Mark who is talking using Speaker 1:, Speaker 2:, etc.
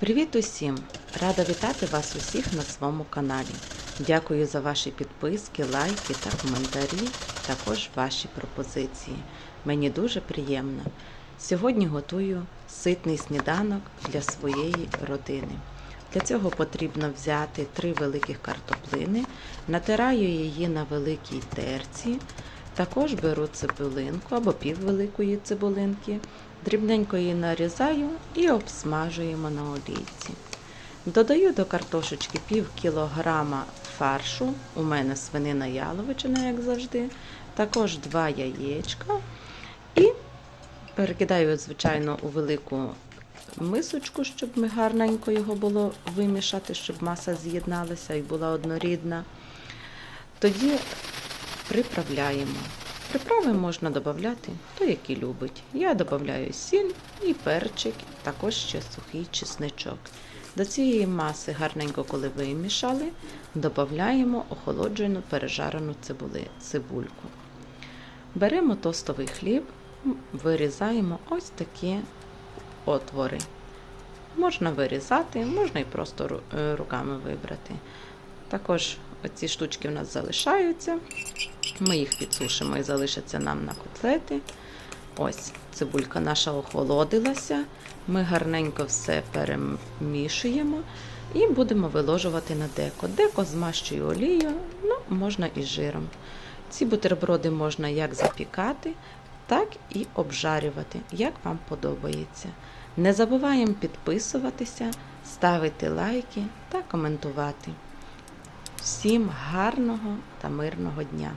Speaker 1: Привіт усім! Рада вітати вас усіх на своєму каналі. Дякую за ваші підписки, лайки та коментарі, також ваші пропозиції. Мені дуже приємно. Сьогодні готую ситний сніданок для своєї родини. Для цього потрібно взяти три великих картоплини, натираю її на великій терці. Також беру цибулинку або піввеликої цибулинки, дрібненько її нарізаю і обсмажуємо на олійці. Додаю до картошечки пів кілограма фаршу, у мене свинина яловичина, як завжди, також два яєчка і перекидаю, звичайно, у велику мисочку, щоб ми гарненько його було вимішати, щоб маса з'єдналася і була однорідна. Тоді приправляємо. Приправи можна додати, хто який любить. Я додаю сіль і перчик, також ще сухий чесничок. До цієї маси гарненько, коли вимішали, додаємо охолоджену пережарену цибули, цибульку. Беремо тостовий хліб, вирізаємо ось такі отвори. Можна вирізати, можна і просто руками вибрати. Також оці штучки в нас залишаються. Ми їх підсушимо і залишаться нам на котлети. Ось цибулька наша охолодилася. Ми гарненько все перемішуємо і будемо виложувати на деко. Деко змащую олією, ну, можна і жиром. Ці бутерброди можна як запікати, так і обжарювати, як вам подобається. Не забуваємо підписуватися, ставити лайки та коментувати. Всім гарного та мирного дня!